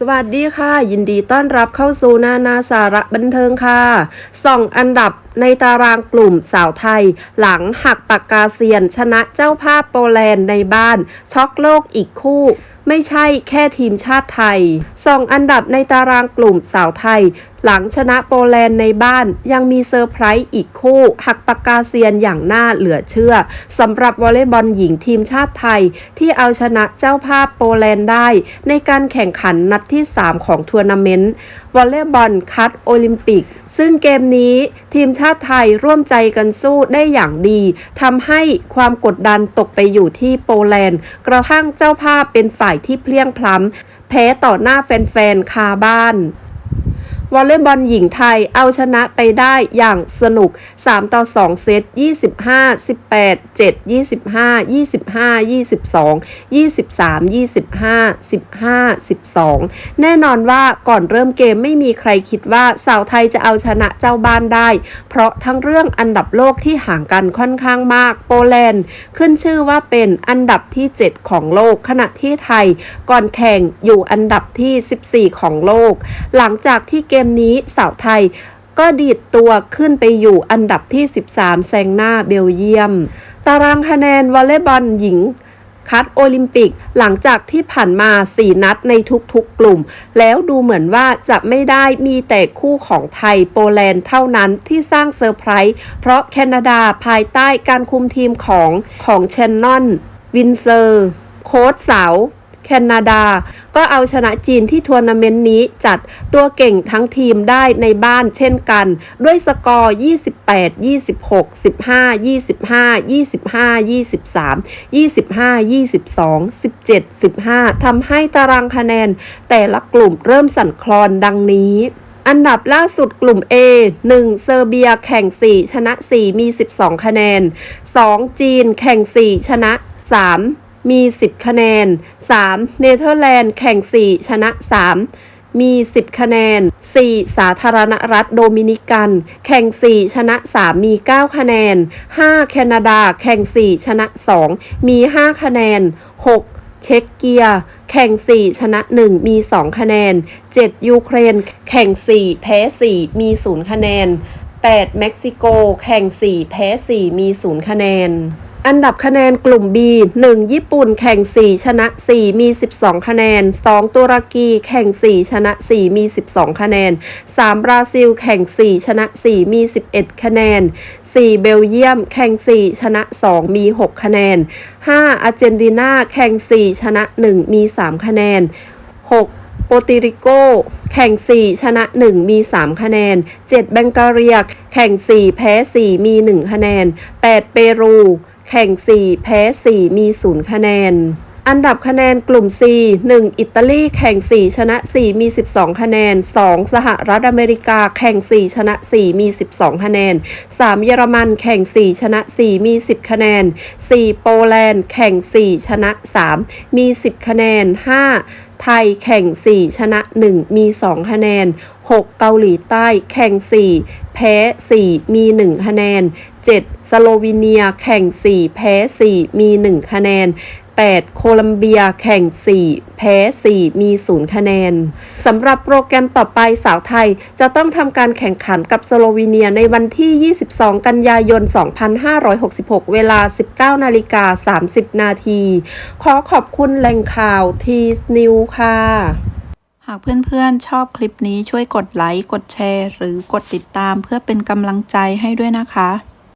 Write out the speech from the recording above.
สวัสดีค่ะ ยินดีต้อนรับเข้าสู่นานาสาระบันเทิงค่ะส่องอันดับในตารางกลุ่มสาวไทย หลังหักปากกาเซียน ชนะเจ้าภาพโปแลนด์ในบ้าน ช็อกโลกอีกคู่ ไม่ใช่แค่ทีมชาติไทยสองอันดับในตารางกลุ่มสาวไทย หลังชนะโปแลนด์ในบ้านยังมีเซอร์ไพรส์อีกคู่ หักปากกาเซียนอย่างน่าเหลือเชื่อสำหรับวอลเลย์บอลหญิงทีมชาติไทย ที่เอาชนะเจ้าภาพโปแลนด์ได้ ในการแข่งขันนัดที่ 3 ของทัวร์นาเมนต์วอลเลย์บอลคัดโอลิมปิก ซึ่งเกมนี้ทีมชาติไทยร่วมใจกันสู้ได้อย่างดีทำให้ความกดดันตกไปอยู่ที่โปแลนด์ กระทั่งเจ้าภาพเป็นฝ่ายที่เพลียงพล้ำแพ้ต่อหน้าแฟนๆคาบ้าน วอลเลย์บอลหญิงไทยเอาชนะไปได้อย่างสนุก 3 ต่อ 2 เซต 25 18 7 25 25 22 23 25 15 12 แน่นอนว่าก่อนเริ่มเกมไม่มีใครคิดว่าสาวไทยจะเอาชนะเจ้าบ้านได้ เพราะทั้งเรื่องอันดับโลกที่ห่างกันค่อนข้างมากโปแลนด์ ขึ้นชื่อว่าเป็นอันดับที่ 7 ของโลกขณะที่ไทย ก่อนแข่งอยู่อันดับที่ 14 ของโลก หลังจากที่เกมนี้สาวไทยก็ดีดตัวขึ้นไปอยู่อันดับที่ 13 แซงหน้าเบลเยียม ตารางคะแนนวอลเลย์บอลหญิงคัดโอลิมปิกหลังจากที่ผ่านมา 4 นัดในทุกๆกลุ่ม แล้วดูเหมือนว่าจะไม่ได้มีแต่คู่ของไทยโปแลนด์เท่านั้นที่สร้างเซอร์ไพรส์เพราะแคนาดาภายใต้การคุมทีมของของเชนนอน วินเซอร์ โค้ชสาว แคนาดา ก็เอาชนะจีนที่ทัวร์นาเมนต์นี้จัดตัวเก่งทั้งทีมได้ในบ้านเช่นกัน ด้วยสกอร์ 28 26 15 25 25 23 25 22 17 15ทำให้ตารางคะแนน แต่ละกลุ่มเริ่มสั่นคลอนดังนี้อันดับล่าสุดกลุ่ม A 1 เซอร์เบียแข่ง 4 ชนะ 4 มี 12 คะแนน 2 จีนแข่ง 4 ชนะ 3 มี 10 คะแนน 3. เนเธอร์แลนด์แข่ง 4 ชนะ 3 มี 10 คะแนน 4. สาธารณรัฐโดมินิกัน แข่ง 4 ชนะ 3 มี 9 คะแนน 5. แคนาดา แข่ง 4 ชนะ 2 มี 5 คะแนน 6. เช็กเกียแข่ง 4 ชนะ 1 มี 2 คะแนน 7. ยูเครน แข่ง 4 แพ้ 4 มี 0 คะแนน 8. เม็กซิโก แข่ง 4 แพ้ 4 มี 0 คะแนน อันดับคะแนนกลุ่ม B 1 ญี่ปุ่นแข่ง 4 ชนะ 4 มี 12 คะแนน 2 ตุรกีแข่ง 4 ชนะ 4 มี 12 คะแนน 3 บราซิล แข่ง 4 ชนะ 4 มี 11 คะแนน 4 เบลเยียม แข่ง 4 ชนะ 2 มี 6 คะแนน 5 อาร์เจนตินา แข่ง 4 ชนะ 1 มี 3 คะแนน 6โปรติริโกแข่ง 4 ชนะ 1 มี 3 คะแนน 7 แบงการียแข่ง 4 แพ้ 4 มี 1 คะแนน 8 เปรู แข่ง 4 แพ้ 4 มี 0 คะแนน อันดับคะแนนกลุ่ม C 1 อิตาลีแข่ง 4 ชนะ 4 มี 12 คะแนน 2 สหรัฐอเมริกาแข่ง 4 ชนะ 4 มี 12 คะแนน 3 เยอรมันแข่ง 4 ชนะ 4 มี 10 คะแนน 4 โปแลนด์แข่ง 4 ชนะ 3 มี 10 คะแนน 5 ไทยแข่ง 4 ชนะ 1 มี 2 คะแนน 6 เกาหลีใต้แข่ง 4 แพ้ 4 มี 1 คะแนน 7 สโลวีเนียแข่ง 4 แพ้ 4 มี 1 คะแนน 8 โคลัมเบียแข่ง 4 แพ้ 4 มี 0 คะแนนสำหรับโปรแกรมต่อไปสาวไทยจะต้องทำการแข่งขันกับสโลวีเนียในวันที่ 22 กันยายน 2566 เวลา 19 นาฬิกา 30 นาที ขอขอบคุณแหล่งข่าวทีสนิวค่ะหากเพื่อนๆ ชอบคลิปนี้ช่วยกดไลค์ กดแชร์ หรือกดติดตามเพื่อเป็นกำลังใจให้ด้วยนะคะ